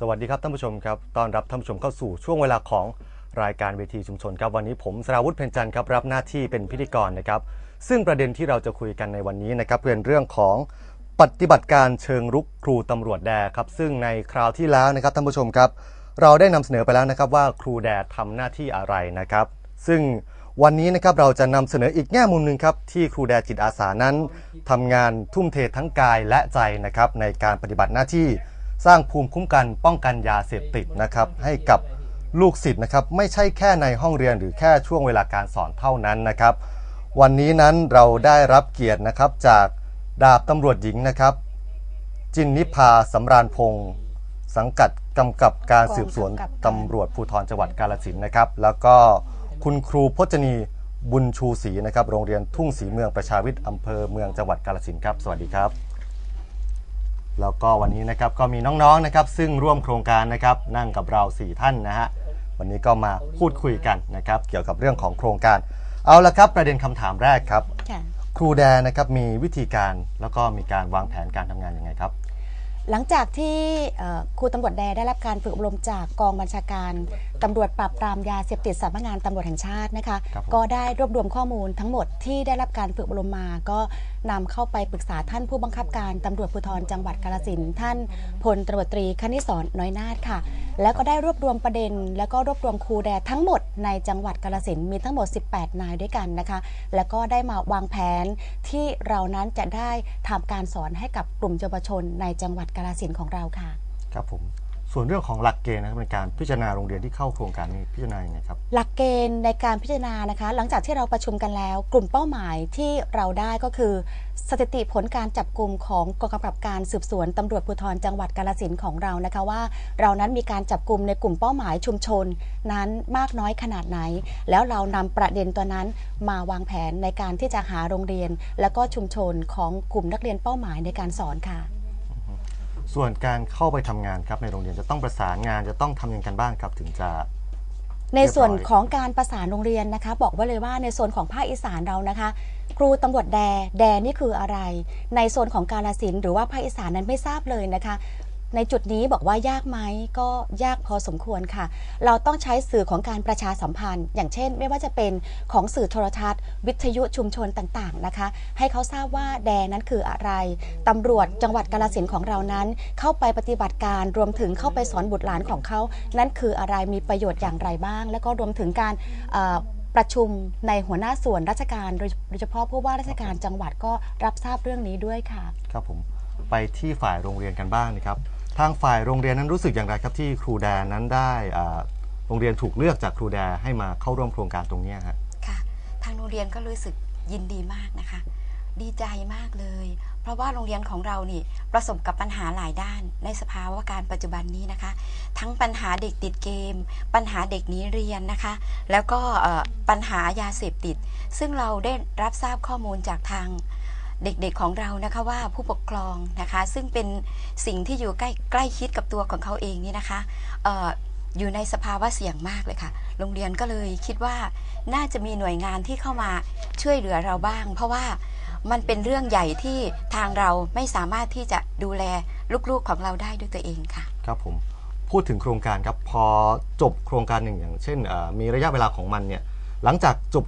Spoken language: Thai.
สวัสดีครับท่านผู้ชมครับ ต้อนรับท่านผู้ชมเข้าสู่ช่วงเวลาของรายการเวทีชุมชนครับ วันนี้ผมสราวุฒิเพ็ญจันทร์ครับรับหน้าที่เป็นพิธีกรนะครับ ซึ่งประเด็นที่เราจะคุยกันในวันนี้นะครับเป็นเรื่องของปฏิบัติการเชิงรุกครูตำรวจแดครับ ซึ่งในคราวที่แล้วนะครับท่านผู้ชมครับ เราได้นำเสนอไปแล้วนะครับว่าครูแดทำหน้าที่อะไรนะครับ ซึ่งวันนี้นะครับเราจะนำเสนออีกแง่มุมหนึ่งครับที่ครูแดจิตอาสานั้นทำงานทุ่มเททั้งกายและใจนะครับในการปฏิบัติหน้าที่ สร้างภูมิคุ้มกันป้องกันยาเสพติดนะครับให้กับลูกศิษย์นะครับไม่ใช่แค่ในห้องเรียนหรือแค่ช่วงเวลาการสอนเท่านั้นนะครับ วันนี้นั้นเราได้รับเกียรตินะครับจากดาบตำรวจหญิงนะครับ จินนิพาสำราญพงศ์สังกัดกำกับการสืบสวนตำรวจภูธรจังหวัดกาฬสินธุ์นะครับ แล้วก็คุณครูพจนีบุญชูศรีนะครับโรงเรียนทุ่งศรีเมืองประชาวิทย์อำเภอเมืองจังหวัดกาฬสินธุ์ครับ สวัสดีครับ แล้วก็วันนี้นะครับก็มีน้องๆนะครับซึ่งร่วมโครงการนะครับนั่งกับเรา 4 ท่านนะฮะวันนี้ก็มาพูดคุยกันนะครับเกี่ยวกับเรื่องของโครงการ เอาละครับประเด็นคำถามแรกครับ ค่ะ ครูแดนนะครับมีวิธีการแล้วก็มีการวางแผนการทำงานยังไงครับ หลังจากที่เอ่อครูตำรวจแดได้รับการฝึกอบรมจากกองบัญชาการตำรวจปราบปรามยาเสพติดสำนักงานตำรวจแห่งชาตินะคะ ครับผม ก็ได้รวบรวมข้อมูลทั้งหมดที่ได้รับการฝึกอบรมมา ก็ นำเข้าไปปรึกษาท่านผู้บังคับการตำรวจภูธรจังหวัดกาฬสินท่านพลตรวจตรีคณิศรน้อยนาถค่ะ แล้วก็ได้รวบรวมประเด็น แล้วก็รวบรวมครูแดทั้งหมดในจังหวัดกาฬสินมีทั้งหมด 18 นายด้วยกันนะคะ แล้วก็ได้มาวางแผนที่เรานั้นจะได้ทำการสอนให้กับกลุ่มเยาวชนในจังหวัดกาฬสินของเราค่ะ ครับผม ส่วนเรื่องของหลักเกณฑ์นะครับในการพิจารณาโรงเรียนที่เข้าโครงการนี้พิจารณาอย่างไงครับ หลักเกณฑ์ในการพิจารณานะคะ หลังจากที่เราประชุมกันแล้ว กลุ่มเป้าหมายที่เราได้ก็คือ สถิติผลการจับกลุ่มของกองกำกับการสืบสวนตำรวจภูธรจังหวัดกาฬสินของเรานะคะว่า เรานั้นมีการจับกลุ่มในกลุ่มเป้าหมายชุมชน นั้นมากน้อยขนาดไหน แล้วเรานำประเด็นตัวนั้นมาวางแผนในการที่จะหาโรงเรียน และก็ชุมชนของกลุ่มนักเรียนเป้าหมายในการสอนค่ะ ส่วนการเข้าไปทำงานครับในโรงเรียนจะต้องประสานงานจะต้องทำยังไงกันบ้างครับถึงจะ ในส่วนของการประสานโรงเรียนนะคะ บอกไว้เลยว่าในโซนของภาคอีสานเรานะคะ ครูตำรวจแดแดนี่คืออะไร ในโซนของกาลสินธุ์หรือว่าภาคอีสานนั้นไม่ทราบเลยนะคะ ในจุดนี้บอกว่ายากไหมก็ยากพอสมควรค่ะ เราต้องใช้สื่อของการประชาสัมพันธ์ อย่างเช่น ไม่ว่าจะเป็นของสื่อโทรทัศน์ วิทยุชุมชนต่างๆนะคะ ให้เขาทราบว่าแดนั้นคืออะไรตำรวจจังหวัดกาลสินของเรานั้น เข้าไปปฏิบัติการรวมถึงเข้าไปสอนบุตรหลานของเขา นั่นคืออะไรมีประโยชน์อย่างไรบ้าง แล้วก็รวมถึงการประชุมในหัวหน้าส่วนราชการโดยโดยเฉพาะผู้ว่าราชการจังหวัดก็รับทราบเรื่องนี้ด้วยค่ะ ครับผมไปที่ฝ่ายโรงเรียนกันบ้างนะครับ ทางฝ่ายโรงเรียนนั้นรู้สึกอย่างไรครับที่ครูแดนนั้นได้โรงเรียนถูกเลือกจากครูแดนให้มาเข้าร่วมโครงการตรงนี้ยฮะค่ะทางโรงเรียนก็รู้สึกยินดีมากนะคะ ดีใจมากเลย เพราะว่าโรงเรียนของเรานี่ประสบกับปัญหาหลายด้าน ในสภาวะการปัจจุบันนี้นะคะ ทั้งปัญหาเด็กติดเกม ปัญหาเด็กหนีเรียนนะคะ แล้วก็ปัญหายาเสพติด ซึ่งเราได้รับทราบข้อมูลจากทาง เด็กๆของเรานะคะว่าผู้ปกครองนะคะ ซึ่งเป็นสิ่งที่อยู่ใกล้ใกล้ชิดกับตัวของเขาเองนี่นะคะเอ่ออยู่ในสภาวะเสี่ยงมากเลยค่ะ โรงเรียนก็เลยคิดว่าน่าจะมีหน่วยงานที่เข้ามาช่วยเหลือเราบ้าง เพราะว่ามันเป็นเรื่องใหญ่ที่ทางเราไม่สามารถที่จะดูแลลูกๆของเราได้ด้วยตัวเองค่ะ ครับผมพูดถึงโครงการครับพอจบโครงการหนึ่งอย่างเช่นมีระยะเวลาของมันเนี่ยหลังจากจบ